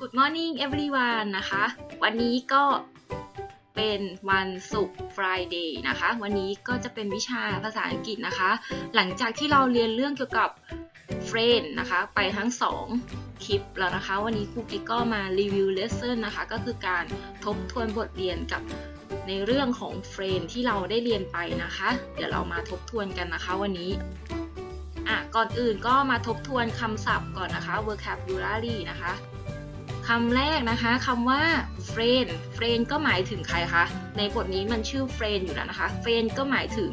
Good morning everyone นะคะ วันนี้ก็เป็นวันศุกร์ Friday นะคะ วันนี้ก็จะเป็นวิชาภาษาอังกฤษนะคะ หลังจากที่เราเรียนเรื่องเกี่ยวกับ friend นะคะ ไปทั้ง 2 คลิปแล้วนะคะ วันนี้ครูกิ๊กก็มารีวิว lesson นะคะ ก็คือการทบทวนบทเรียนกับในเรื่องของ friend ที่เราได้เรียนไปนะคะ เดี๋ยวเรามาทบทวนกันนะคะวันนี้อะก่อนอื่นก็มาทบทวนคำศัพท์ก่อนนะคะ vocabulary นะคะ คำแรกนะคะคำว่า friend friend ก็หมายถึงใครคะ ในบทนี้มันชื่อ friend อยู่แล้วนะคะ friend ก็หมายถึง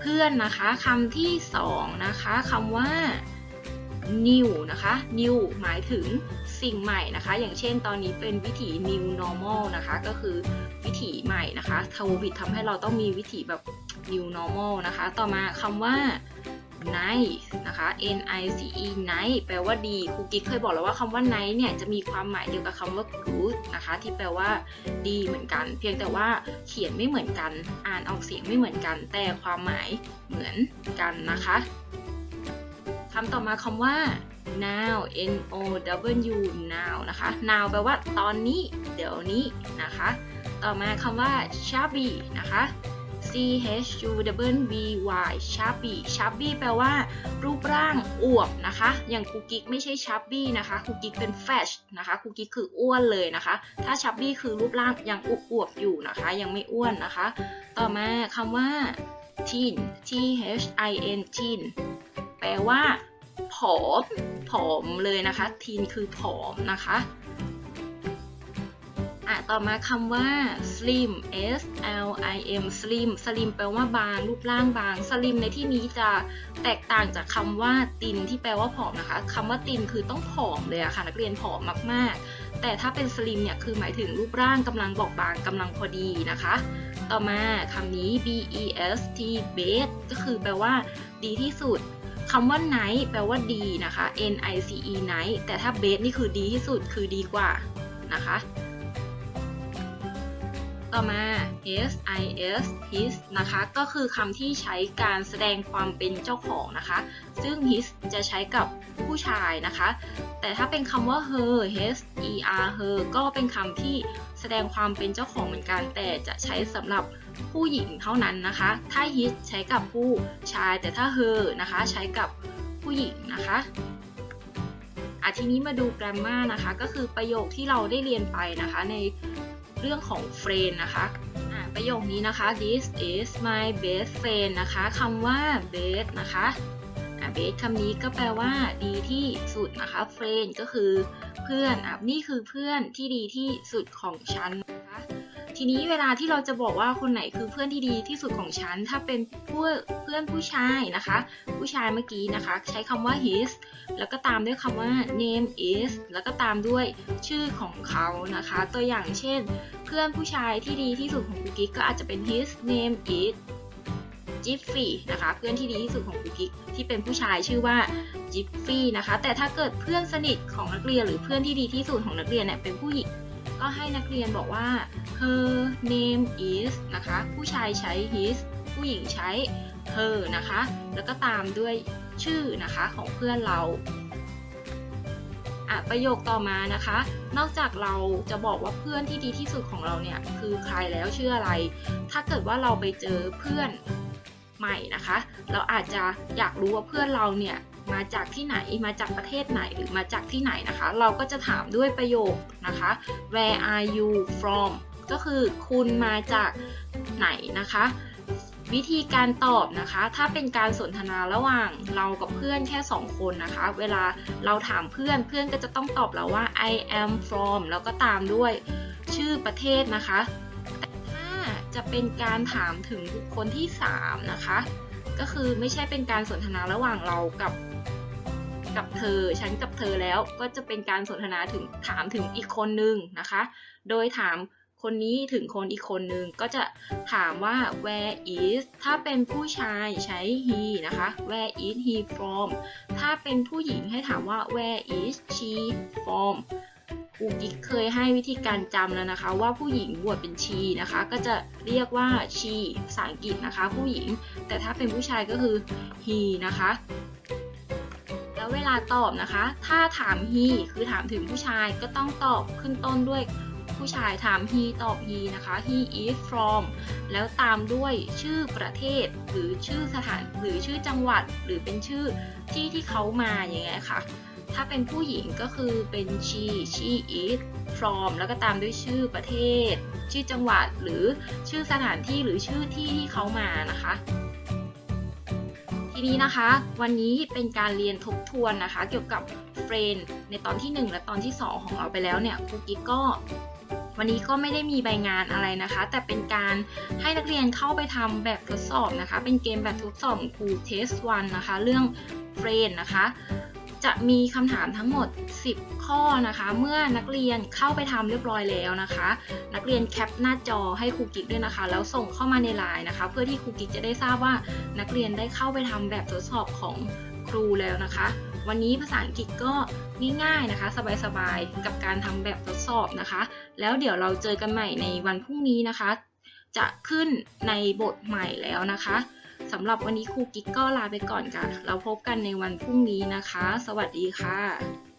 เพื่อนนะคะคำที่สองนะคะคำว่า new นะคะ new หมายถึงสิ่งใหม่นะคะ อย่างเช่นตอนนี้เป็นวิถี new normal นะคะ ก็คือวิถีใหม่นะคะโควิดทำให้เราต้องมีวิถีแบบ new normal นะคะ ต่อมาคำว่า nice นะคะ n i c e nice แปลว่าดีครูกิ๊กเคยบอกแล้วว่าคำว่า nice เนี่ยจะมีความหมายเดียวกับคำว่า good นะคะ ที่แปลว่าดีเหมือนกัน เพียงแต่ว่าเขียนไม่เหมือนกัน อ่านออกเสียงไม่เหมือนกัน แต่ความหมายเหมือนกันนะคะคำต่อมาคำว่า now n o w now นะคะ now แปลว่าตอนนี้ เดี๋ยวนี้นะคะ ต่อมาคำว่า shabby นะคะ C H U W B Y chubby chubby แปลว่ารูปร่างอวบนะคะ อย่างคุกกิ๊กไม่ใช่ chubby นะคะคุกกิ๊กเป็น fat นะคะคุกกิ๊กคืออ้วนเลยนะคะ ถ้า chubby คือรูปร่างยังอวบอวบๆอยู่นะคะ ยังไม่อ้วนนะคะ ต่อมาคำว่า teen T H I N teen แปลว่าผอมผอมเลยนะคะ teen คือผอมนะคะ ต่อมาคำว่า slim s l i m slim slim แปลว่าบาง รูปร่างบาง slim ในที่นี้จะแตกต่างจากคำว่าตินที่แปลว่าผอมนะคะคำว่าตินคือต้องผอมเลยอะค่ะนักเรียนผอมมากๆ แต่ถ้าเป็น slim เนี่ยคือหมายถึงรูปร่างกำลังบอกบางกำลังพอดีนะคะ ต่อมาคำนี้ b e s t best ก็คือแปลว่า ดีที่สุดคำว่า nice แปลว่าดีนะคะ n i c e nice แต่ถ้า best นี่คือดีที่สุดคือดีกว่านะคะ ต่อมา s i s his นะคะ ก็คือคำที่ใช้การแสดงความเป็นเจ้าของนะคะ ซึ่ง his จะใช้กับผู้ชายนะคะ แต่ถ้าเป็นคำว่า her h e r her ก็เป็นคำที่แสดงความเป็นเจ้าของเหมือนกัน แต่จะใช้สำหรับผู้หญิงเท่านั้นนะคะ ถ้า his ใช้กับผู้ชาย แต่ถ้า her นะคะ ใช้กับผู้หญิงนะคะอะทีนี้มาดู grammar นะคะ ก็คือประโยคที่เราได้เรียนไปนะคะ ใน เรื่องของ friend นะคะประโยคนี้นะคะ this is my best friend นะคะคำว่า best นะคะะ best คำนี้ก็แปลว่าดีที่สุดนะคะ friend ก็คือเพื่อนอะนี่คือเพื่อนที่ดีที่สุดของฉันนะคะ ทีนี้เวลาที่เราจะบอกว่าคนไหนคือเพื่อนที่ดีที่สุดของฉัน ถ้าเป็นผู้เพื่อนผู้ชายนะคะ ผู้ชายเมื่อกี้นะคะ ใช้คำว่า his แล้วก็ตามด้วยคำว่า name is แล้วก็ตามด้วยชื่อของเขานะคะ ตัวอย่างเช่น เพื่อนผู้ชายที่ดีที่สุดของกุ๊กกิ๊กก็อาจจะเป็น his name is Jiffy นะคะ เพื่อนที่ดีที่สุดของกุ๊กกิ๊กที่เป็นผู้ชายชื่อว่า Jiffy นะคะ แต่ถ้าเกิดเพื่อนสนิทของนักเรียนหรือเพื่อนที่ดีที่สุดของนักเรียนเนี่ยเป็นผู้หญิง ก็ให้นักเรียนบอกว่า her name is นะคะ ผู้ชายใช้ his ผู้หญิงใช้ her นะคะ แล้วก็ตามด้วยชื่อนะคะของเพื่อนเราอะประโยคต่อมานะคะ นอกจากเราจะบอกว่าเพื่อนที่ดีที่สุดของเราเนี่ยคือใครแล้วชื่ออะไร ถ้าเกิดว่าเราไปเจอเพื่อนใหม่นะคะ เราอาจจะอยากรู้ว่าเพื่อนเราเนี่ย มาจากที่ไหน มาจากประเทศไหน หรือมาจากที่ไหนนะคะ เราก็จะถามด้วยประโยคนะคะ where are you from ก็คือคุณมาจากไหนนะคะ วิธีการตอบนะคะ ถ้าเป็นการสนทนาระหว่างเรากับเพื่อนแค่ 2 คนนะคะ เวลาเราถามเพื่อนเพื่อนก็จะต้องตอบเราว่า I am from แล้วก็ตามด้วยชื่อประเทศนะคะแต่ถ้าจะเป็นการถามถึงบุคคลที่ 3 นะคะ ก็คือไม่ใช่เป็นการสนทนาระหว่างเรากับ กับเธอ ฉันกับเธอแล้วก็จะเป็นการสนทนาถึงถามถึงอีกคนนึงนะคะ โดยถามคนนี้ถึงคนอีกคนนึงก็จะถามว่า where is ถ้าเป็นผู้ชายใช้ he นะคะ where is he from ถ้าเป็นผู้หญิงให้ถามว่า where is she from ครูกิ๊กเคยให้วิธีการจำแล้วนะคะ ว่าผู้หญิงบวชเป็น she นะคะ ก็จะเรียกว่า she ภาษาอังกฤษนะคะ ผู้หญิง แต่ถ้าเป็นผู้ชายก็คือ he นะคะ เวลาตอบนะคะ ถ้าถาม he คือถามถึงผู้ชายก็ต้องตอบขึ้นต้นด้วยผู้ชายถาม he ตอบ he นะคะ he is from แล้วตามด้วยชื่อประเทศ หรือชื่อสถานหรือชื่อจังหวัด หรือเป็นชื่อที่ที่เขามาอย่างเงี้ยค่ะ ถ้าเป็นผู้หญิงก็คือเป็น she she is from แล้วก็ตามด้วยชื่อประเทศ ชื่อจังหวัดหรือชื่อสถานที่หรือชื่อที่ที่เขามานะคะ ทีนี้นะคะ วันนี้เป็นการเรียนทบทวนนะคะ เกี่ยวกับเฟรนในตอนที่ 1 และตอนที่ 2 ของเราไปแล้วเนี่ยครูกิ๊กก็วันนี้ก็ไม่ได้มีใบงานอะไรนะคะ แต่เป็นการให้นักเรียนเข้าไปทำแบบทดสอบนะคะ เป็นเกมแบบทดสอบครูเทสวันนะคะ เรื่องเฟรนนะคะ จะมีคำถามทั้งหมด 10 ข้อนะคะ เมื่อนักเรียนเข้าไปทำเรียบร้อยแล้วนะคะ นักเรียนแคปหน้าจอให้ครูกิ๊กด้วยนะคะ แล้วส่งเข้ามาในไลน์นะคะ เพื่อที่ครูกิ๊กจะได้ทราบว่านักเรียนได้เข้าไปทำแบบทดสอบของครูแล้วนะคะ วันนี้ภาษาอังกฤษก็ง่ายๆนะคะ สบายๆ กับการทำแบบทดสอบนะคะ แล้วเดี๋ยวเราเจอกันใหม่ในวันพรุ่งนี้นะคะ จะขึ้นในบทใหม่แล้วนะคะ สำหรับวันนี้ครูกิ๊กก็ลาไปก่อนค่ะ เราพบกันในวันพรุ่งนี้นะคะ สวัสดีค่ะ